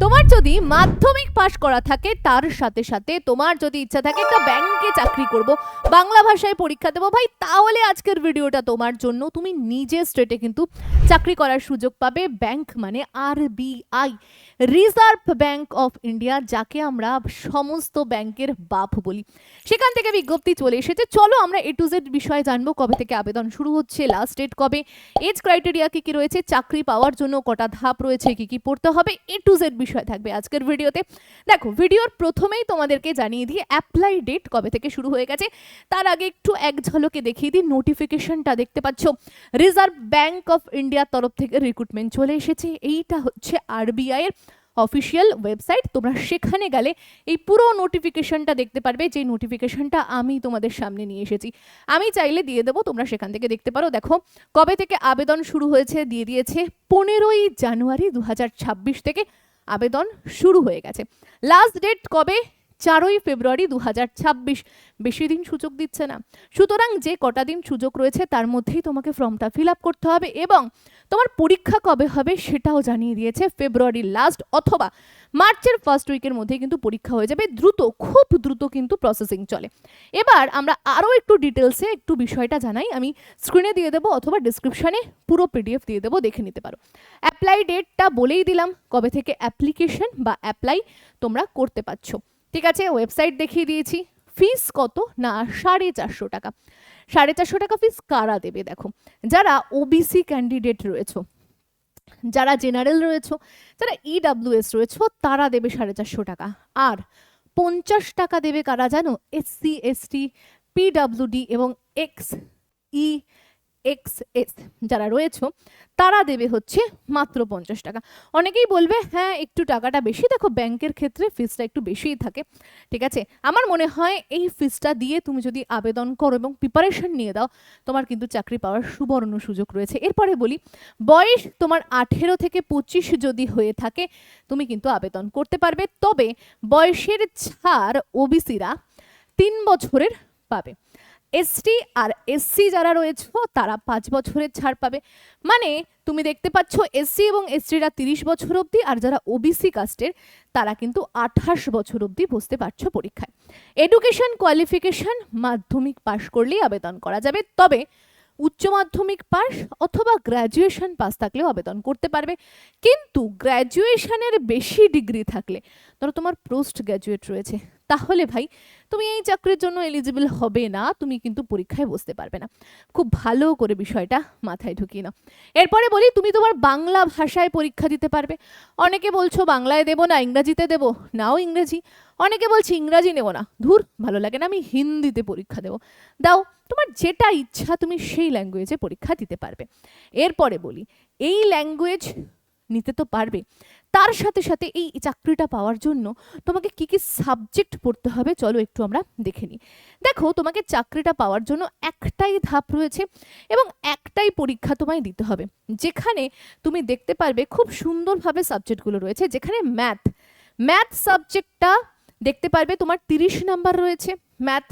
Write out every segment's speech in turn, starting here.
তোমার যদি মাধ্যমিক পাশ করা থাকে, তার সাথে সাথে তোমার যদি ইচ্ছা থাকে, একটা ব্যাংকে চাকরি করব। বাংলা ভাষায় পরীক্ষা দেবো। ভাই, তাহলে আজকের ভিডিওটা তোমার জন্য। তুমি নিজে স্টেটে কিন্তু চাকরি করার সুযোগ পাবে। ব্যাংক মানে আর বিআই রিজার্ভ ব্যাংক অফ ইন্ডিয়া যাকে আমরা সমস্ত ব্যাংকের বাপ বলি। সেখান থেকে বিজ্ঞপ্তি চলে এসেছে। চলো আমরা এ টু জেড বিষয়ে জানব কবে থেকে আবেদন শুরু হচ্ছে লাস্ট ডেট কবে এজ ক্রাইটেরিয়া কি কি রয়েছে, চাকরি পাওয়ার জন্য কটা ধাপ রয়েছে, কি কি পড়তে হবে এ টু জেড বিষয় থাকবে। আজকের ভিডিওতে। দেখো, ভিডিওর প্রথমেই তোমাদেরকে জানিয়ে দিই অ্যাপ্লাই ডেট কবে থেকে শুরু হয়ে গেছে, তার আগে একটু এক ঝলকে দেখিয়ে দিই নোটিফিকেশনটা দেখতে পাচ্ছ। রিজার্ভ ব্যাংক অফ ইন্ডিয়ার তরফ থেকে রিক্রুটমেন্ট চলে এসেছে, এইটা হচ্ছে আরবিআই এর অফিসিয়াল ওয়েবসাইট তোমরা সেখানে গেলে এই পুরো নোটিফিকেশনটা দেখতে পারবে যে নোটিফিকেশনটা আমি তোমাদের সামনে নিয়ে এসেছি। আমি চাইলে দিয়ে দেবো, তোমরা সেখান থেকে দেখতে পারো। দেখো, কবে থেকে আবেদন শুরু হয়েছে, দিয়ে দিয়েছে পনেরোই জানুয়ারি দু হাজার ছাব্বিশ থেকে আবেদন শুরু হয়ে গেছে। লাস্ট ডেট কবে? চারই ফেব্রুয়ারি দু হাজার ছাব্বিশ। বেশি দিন সুযোগ দিচ্ছে না। সুতরাং যে কটা দিন সুযোগ রয়েছে, তার মধ্যেই তোমাকে ফর্মটা ফিল আপ করতে হবে এবং তোমার পরীক্ষা কবে হবে সেটাও জানিয়ে দিয়েছে ফেব্রুয়ারির লাস্ট অথবা মার্চের ফার্স্ট উইকের মধ্যে কিন্তু পরীক্ষা হয়ে যাবে। দ্রুত, খুব দ্রুত কিন্তু প্রসেসিং চলে। এবার আমরা আরও একটু ডিটেলসে একটু বিষয়টা জানাই। আমি স্ক্রিনে দিয়ে দেবো অথবা ডিসক্রিপশানে পুরো পিডিএফ দিয়ে দেবো, দেখে নিতে পারো। অ্যাপ্লাই ডেটটা বলেই দিলাম, কবে থেকে অ্যাপ্লিকেশন বা অ্যাপ্লাই তোমরা করতে পারছ। ঠিক আছে ওয়েবসাইট দেখিয়ে দিয়েছি। ফিস কত? না, সাড়ে চারশো টাকা। সাড়ে চারশো টাকা ফিস কারা দেবে, দেখো। যারা ওবিসি ক্যান্ডিডেট রয়েছে, যারা জেনারেল রয়েছে, যারা ইডাব্লিউএস রয়েছে, তারা দেবে সাড়ে চারশো টাকা। আর পঞ্চাশ টাকা দেবে কারা জানো? এসসি এসটি পিডাব্লিউডি এবং এক্স ই এক্স এস যারা রয়েছে, তারা দেবে হচ্ছে মাত্র পঞ্চাশ টাকা। অনেকেই বলবে হ্যাঁ একটু টাকাটা বেশি। দেখো, ব্যাংকের ক্ষেত্রে ফিসটা একটু বেশিই থাকে, ঠিক আছে? আমার মনে হয় এই ফিসটা দিয়ে তুমি যদি আবেদন করো এবং প্রিপারেশন নিয়ে দাও, তোমার কিন্তু চাকরি পাওয়ার সুবর্ণ সুযোগ রয়েছে। এরপরে বলি, বয়স তোমার আঠেরো থেকে পঁচিশ যদি হয়ে থাকে, তুমি কিন্তু আবেদন করতে পারবে। তবে বয়সের ছাড় ওবিসিরা তিন বছরের পাবে। এসটি আর এসসি যারা রয়েছে, তারা পাঁচ বছরের ছাড় পাবে। মানে তুমি দেখতে পাচ্ছ এসসি এবং এসটিরা তিরিশ বছর অবধি, আর যারা ওবিসি কাস্টের তারা কিন্তু আঠাশ বছর অবধি বসতে পারছ পরীক্ষায়। এডুকেশন কোয়ালিফিকেশন মাধ্যমিক পাশ করলেই আবেদন করা যাবে। তবে, উচ্চ মাধ্যমিক পাস অথবা গ্র্যাজুয়েশন পাস থাকলেও আবেদন করতে পারবে। কিন্তু গ্র্যাজুয়েশনের বেশি ডিগ্রি থাকলে, ধরো তোমার পোস্ট গ্র্যাজুয়েট রয়েছে তাহলে ভাই, তুমি এই চাকরির জন্য এলিজিবল হবে না, তুমি কিন্তু পরীক্ষায় বসতে পারবে না। খুব ভালো করে বিষয়টা মাথায় ঢুকিয়ে নাও। এরপরে বলি, তুমি তোমার বাংলা ভাষায় পরীক্ষা দিতে পারবে। অনেকে বলছো, বাংলায় দেবো না, ইংরাজিতে দেবো। নাও ইংরেজি। অনেকে বলছে, ইংরাজি নেব না। ধুর, ভালো লাগে না, আমি হিন্দিতে পরীক্ষা দেবো। দাও, তোমার যেটা ইচ্ছা, তুমি সেই ল্যাঙ্গুয়েজে পরীক্ষা দিতে পারবে। এরপরে বলি, এই ল্যাঙ্গুয়েজ নিতে তো পারবে। তার সাথে সাথে এই চাকরিটা পাওয়ার জন্য তোমাকে কি কি সাবজেক্ট পড়তে হবে চলো একটু আমরা দেখে নিই। দেখো, তোমাকে চাকরিটা পাওয়ার জন্য একটাই ধাপ রয়েছে এবং একটাই পরীক্ষা তোমায় দিতে হবে। যেখানে তুমি দেখতে পারবে খুব সুন্দরভাবে সাবজেক্টগুলো রয়েছে, যেখানে ম্যাথ ম্যাথ সাবজেক্টটা দেখতে পারবে তোমার তিরিশ নাম্বার রয়েছে। ম্যাথ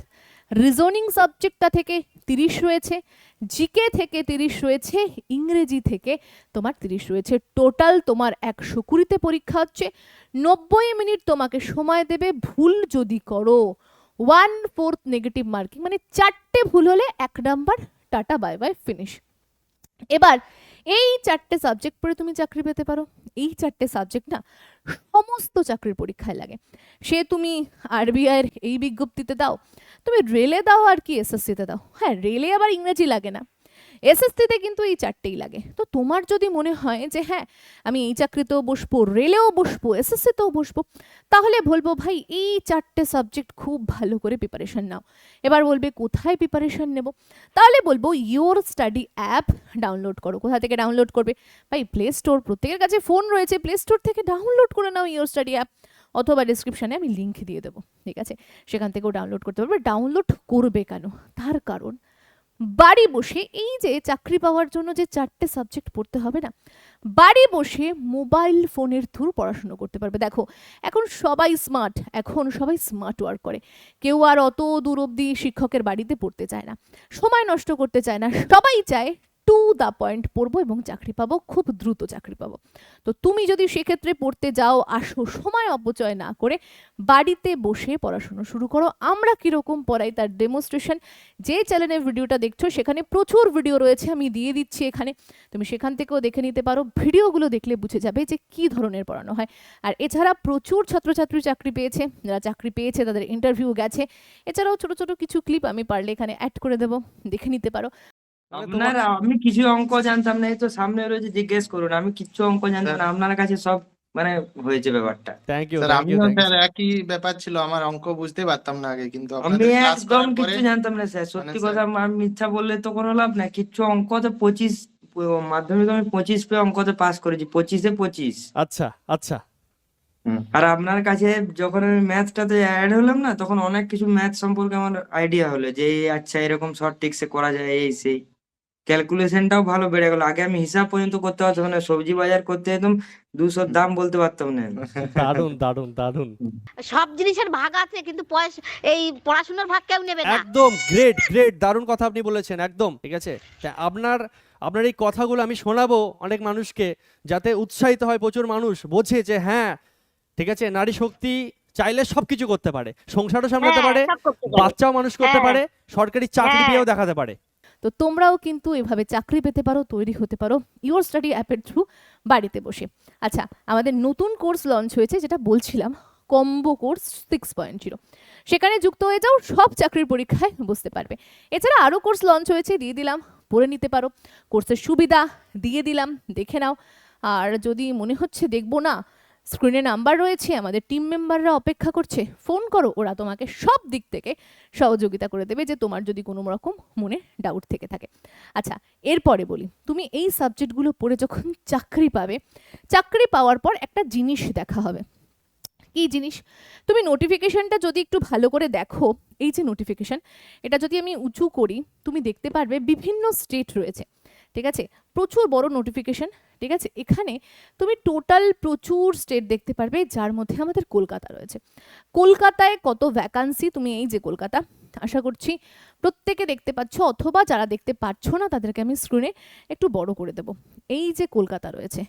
রিজনিং সাবজেক্টটা থেকে তিরিশ রয়েছে জিকে থেকে তিরিশ রয়েছে, ইংরেজি থেকে তোমার তিরিশ রয়েছে। টোটাল তোমার একশো কুড়িতে পরীক্ষা হচ্ছে, নব্বই মিনিট তোমাকে সময় দেবে ভুল যদি করো। ওয়ান ফোর্থ নেগেটিভ মার্কিং মানে চারটে ভুল হলে এক number tata bye bye finish এবার এই চারটে সাবজেক্ট পড়ে তুমি চাকরি পেতে পারো। এই চারটে সাবজেক্ট না সমস্ত চাকরির পরীক্ষায় লাগে। সে তুমি আরবিআইয়ের এই বিজ্ঞপ্তিতে দাও, তুমি রেলে দাও আর কি এসএসসিতে দাও। হ্যাঁ রেলে আবার ইংরেজি লাগে না। এসএসসিতে কিন্তু এই চারটেই লাগে। তো তোমার যদি মনে হয় যে হ্যাঁ আমি এই চাকরিতেও বসবো, রেলেও বসবো, এসএসসিতেও বসবো, তাহলে বলব, ভাই, এই চারটে সাবজেক্ট খুব ভালো করে প্রিপারেশন নাও। এবার বলবে, কোথায় প্রিপারেশন নেব? তাহলে বলব ইওর স্টাডি অ্যাপ ডাউনলোড করো। কোথা থেকে ডাউনলোড করবে? ভাই প্লে স্টোর প্রত্যেকের কাছে ফোন রয়েছে। প্লে স্টোর থেকে ডাউনলোড করে নাও ইওর স্টাডি অ্যাপ অথবা ডিসক্রিপশানে আমি লিঙ্ক দিয়ে দেবো। ঠিক আছে? সেখান থেকেও ডাউনলোড করতে পারবে। ডাউনলোড করবে কেন? তার কারণ বাড়ি বসে, এই যে চাকরি পাওয়ার জন্য যে চারটে সাবজেক্ট পড়তে হবে না, বাড়ি বসে মোবাইল ফোনের থ্রু পড়াশুনো করতে পারবে। দেখো, এখন সবাই স্মার্ট এখন সবাই স্মার্ট ওয়ার্ক করে। কেউ আর অত দূর অবধি শিক্ষকের বাড়িতে পড়তে চায় না, সময় নষ্ট করতে চায় না, সবাই চায় টু দ্য পয়েন্ট পড়ব এবং চাকরি পাবো, খুব দ্রুত চাকরি পাবো। তো তুমি যদি সেক্ষেত্রে পড়তে যাও, আসো, সময় অপচয় না করে বাড়িতে বসে পড়াশুনো শুরু করো। আমরা কীরকম পড়াই তার ডেমনস্ট্রেশন যে চ্যানেলের ভিডিওটা দেখছ, সেখানে প্রচুর ভিডিও রয়েছে, আমি দিয়ে দিচ্ছি এখানে। তুমি সেখান থেকেও দেখে নিতে পারো। ভিডিওগুলো দেখলে বুঝে যাবে যে কী ধরনের পড়ানো হয়। আর এছাড়া প্রচুর ছাত্রছাত্রী চাকরি পেয়েছে, যারা চাকরি পেয়েছে, তাদের ইন্টারভিউ গেছে। এছাড়াও ছোট ছোট কিছু ক্লিপ আমি পারলে এখানে অ্যাড করে দেবো, দেখে নিতে পারো। আপনার আমি কিছু অঙ্ক জানতাম না এই তো সামনে রয়েছে জিজ্ঞেস করুন। আমি কিছু অঙ্ক জানতাম না আপনার কাছে সব মানে হয়েছে ব্যাপারটা। Thank you sir thank you আমিও থ্যাংক স্যার একই ব্যাপার ছিল আমার অঙ্ক বুঝতে পারতাম না আগে কিন্তু আমি আপনাদের ক্লাস একদম করার পরে কিচ্ছু জানতাম না স্যার। সত্যি মানে কথা আমি মিথ্যা বললে তো কোনো লাভ নাই। কিচ্ছু অঙ্ক তো পঁচিশ মাধ্যমিক আমি পঁচিশ পেয়ে অঙ্কতে পাস করেছি পঁচিশে পঁচিশ। আচ্ছা আচ্ছা। আর আপনার কাছে যখন আমি ম্যাথটাতে অ্যাড হলাম না তখন অনেক কিছু ম্যাথ সম্পর্কে আমার আইডিয়া হলো যে এই আচ্ছা এরকম শর্ট ট্রিক্সে করা যায় এই সেই। ক্যালকুলেশনটাও ভালো বেড়ে গেল আগে আমি হিসাব পর্যন্ত করতে পারতাম না সবজি বাজার করতে একদম দুশোর দাম বলতে পারতাম না। দারুণ দারুণ দারুণ সব জিনিসের ভাগ আছে কিন্তু পয়সা এই পড়াশোনার ভাগ কেউ নেবে না একদম গ্রেট গ্রেট দারুণ কথা আপনি বলেছেন একদম ঠিক আছে তা আপনার আপনার এই কথাগুলো আমি শোনাবো অনেক মানুষকে যাতে উৎসাহিত হয় প্রচুর মানুষ বোঝে যে হ্যাঁ ঠিক আছে নারী শক্তি চাইলে সবকিছু করতে পারে সংসারও সামলাতে হ্যাঁ, পারে। বাচ্চাও মানুষ করতে হ্যাঁ। পারে সরকারি চাকরি হ্যাঁ। পেয়েও দেখাতে পারে তো তোমরাও কিন্তু এভাবে চাকরি পেতে পারো, তৈরি হতে পারো ইওর স্টাডি অ্যাপের থ্রু বাড়িতে বসে। আচ্ছা আমাদের নতুন কোর্স লঞ্চ হয়েছে যেটা বলছিলাম combo course six point zero সেখানে যুক্ত হয়ে যাও, সব চাকরির পরীক্ষায় বসতে পারবে। এছাড়া আরও কোর্স লঞ্চ হয়েছে, দিয়ে দিলাম, পড়ে নিতে পারো। কোর্সের সুবিধা দিয়ে দিলাম, দেখে নাও। আর যদি মনে হচ্ছে দেখব না স্ক্রিনে নাম্বার রয়েছে, আমাদের টিম মেম্বাররা অপেক্ষা করছে। ফোন করো, ওরা তোমাকে সব দিক থেকে সহযোগিতা করে দেবে যে তোমার যদি কোনো রকম মনে ডাউট থেকে থাকে। আচ্ছা এরপরে বলি, তুমি এই সাবজেক্টগুলো পড়ে যখন চাকরি পাবে, চাকরি পাওয়ার পর একটা জিনিস দেখা হবে। কী জিনিস? তুমি নোটিফিকেশনটা যদি একটু ভালো করে দেখো, এই যে নোটিফিকেশন এটা যদি আমি উঁচু করি, তুমি দেখতে পারবে বিভিন্ন স্টেট রয়েছে। ঠিক আছে? প্রচুর বড় নোটিফিকেশন ঠিক আছে? এখানে তুমি টোটাল প্রচুর স্টেট দেখতে পারবে, যার মধ্যে আমাদের কলকাতা রয়েছে। কলকাতায় কত ভ্যাকান্সি তুমি এই যে কলকাতা, আশা করছি প্রত্যেকে দেখতে পাচ্ছ, অথবা যারা দেখতে পাচ্ছ না, তাদেরকে আমি স্ক্রিনে একটু বড় করে দেব। এই যে কলকাতা রয়েছে,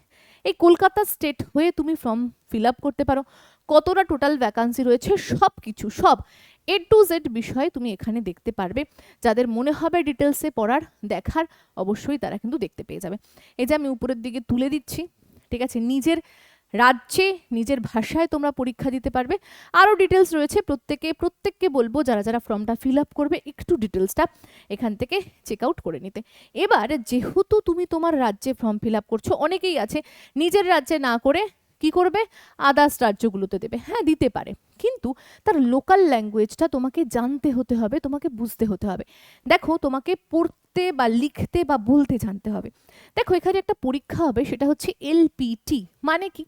এই কলকাতা স্টেট হয়ে তুমি ফর্ম ফিল আপ করতে পারো। কতটা টোটাল ভ্যাকান্সি রয়েছে? সব কিছু সব। এ টু জেড বিষয়ে তুমি এখানে দেখতে পারবে। যাদের মনে হবে ডিটেলসে পড়ার, দেখার, অবশ্যই তারা কিন্তু দেখতে পেয়ে যাবে। এই যে আমি উপরের দিকে তুলে দিচ্ছি, ঠিক আছে? নিজের রাজ্যে, নিজের ভাষায় তোমরা পরীক্ষা দিতে পারবে। আরও ডিটেলস রয়েছে। প্রত্যেকে, প্রত্যেককে বলব, যারা যারা ফর্মটা ফিল আপ করবে, একটু ডিটেলসটা এখান থেকে চেক আউট করে নিতে। এবার, যেহেতু তুমি তোমার রাজ্যে ফর্ম ফিল আপ করছ, অনেকেই আছে, নিজের রাজ্যে না করে কি করবে? আদার্স রাজ্যগুলোতে দেবে। হ্যাঁ দিতে পারে। কিন্তু তার লোকাল ল্যাঙ্গুয়েজটা তোমাকে জানতে হতে হবে, তোমাকে বুঝতে হতে হবে। দেখো, তোমাকে পড়তে বা লিখতে বা বলতে জানতে হবে। দেখো, এখানে একটা পরীক্ষা হবে, সেটা হচ্ছে এলপিটি মানে কি?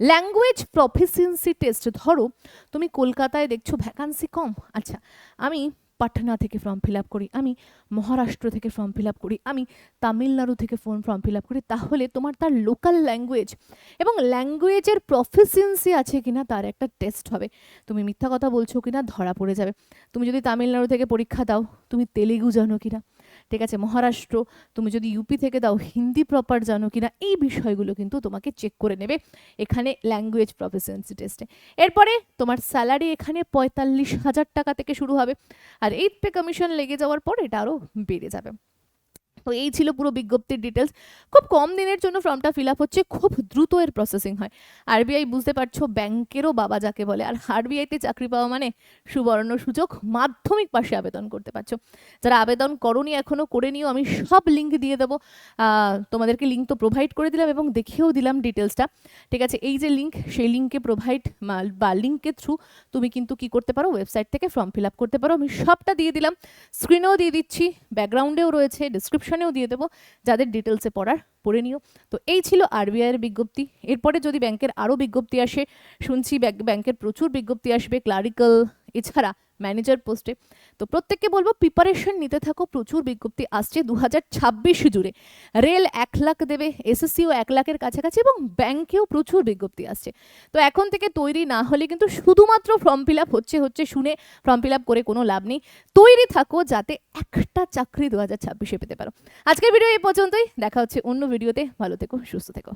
ল্যাঙ্গুয়েজ প্রফিসিয়েন্সি টেস্ট ধরো, তুমি কলকাতায় দেখছ ভ্যাকান্সি কম। আচ্ছা আমি পাটনা থেকে ফর্ম ফিল আপ করি, আমি মহারাষ্ট্র থেকে ফর্ম ফিল আপ করি, আমি তামিলনাড়ু থেকে ফোন ফর্ম ফিল আপ করি, তাহলে তোমার তার লোকাল ল্যাঙ্গুয়েজ এবং ল্যাঙ্গুয়েজের প্রফিসিয়েন্সি আছে কিনা তার একটা টেস্ট হবে। তুমি মিথ্যা কথা বলছো কিনা ধরা পড়ে যাবে। তুমি যদি তামিলনাড়ু থেকে পরীক্ষা দাও, তুমি তেলেগু জানো কিনা। ঠিক আছে, মহারাষ্ট্র, তুমি যদি ইউপি থেকে দাও, হিন্দি প্রপার জানো কিনা, এই বিষয়গুলো কিন্তু তোমাকে চেক করে নেবে এখানে ল্যাঙ্গুয়েজ প্রফিসিয়েন্সি টেস্টে এরপরে তোমার স্যালারি এখানে পঁয়তাল্লিশ হাজার টাকা থেকে শুরু হবে, আর এইট পে কমিশন লেগে যাওয়ার পর এটা আরও বেড়ে যাবে। তো এই ছিল পুরো বিজ্ঞপ্তির ডিটেলস খুব কম দিনের জন্য ফর্মটা ফিল আপ হচ্ছে, খুব দ্রুত এর প্রসেসিং হয়। আরবিআই বুঝতে পারছ, ব্যাংকেরও বাবা যাকে বলে। আর আরবিআইতে চাকরি পাওয়া মানে সুবর্ণ সুযোগ, মাধ্যমিক পাশে আবেদন করতে পারছ। যারা আবেদন করনি এখনও করে নিও, আমি সব লিঙ্ক দিয়ে দেবো। তোমাদেরকে লিঙ্ক তো প্রোভাইড করে দিলাম এবং দেখিয়েও দিলাম ডিটেলসটা ঠিক আছে, এই যে লিঙ্ক সেই লিঙ্কে প্রোভাইড বা লিঙ্কের থ্রু তুমি কিন্তু কি করতে পারো ওয়েবসাইট থেকে ফর্ম ফিল আপ করতে পারো। আমি সবটা দিয়ে দিলাম। স্ক্রিনেও দিয়ে দিচ্ছি ব্যাকগ্রাউন্ডেও রয়েছে ডিসক্রিপশনেও দিয়ে দেবো, যাদের ডিটেলসে পড়ার, পড়ে নিও। তো এই ছিল আরবিআইয়ের বিজ্ঞপ্তি। এরপরে যদি ব্যাংকের আরও বিজ্ঞপ্তি আসে, শুনছি ব্যাংক- ব্যাংকের প্রচুর বিজ্ঞপ্তি আসবে ক্লারিক্যাল এছাড়া ম্যানেজার পোস্টে। তো প্রত্যেককে বলব প্রিপারেশন নিতে থাকো। প্রচুর বিজ্ঞপ্তি আসছে দু হাজার ছাব্বিশ জুড়ে। রেল এক লাখ দেবে, এসএসসিও এক লাখের কাছাকাছি এবং ব্যাংকেও প্রচুর বিজ্ঞপ্তি আসছে। তো এখন থেকে তৈরি না হলে কিন্তু শুধুমাত্র ফর্ম ফিল আপ হচ্ছে হচ্ছে শুনে ফর্ম ফিল আপ করে কোনো লাভ নেই। তৈরি থাকো যাতে একটা চাকরি দু হাজার ছাব্বিশে পেতে পারো। আজকের ভিডিও এই পর্যন্তই। দেখা হচ্ছে অন্য ভিডিওতে। ভালো থেকো, সুস্থ থেকো।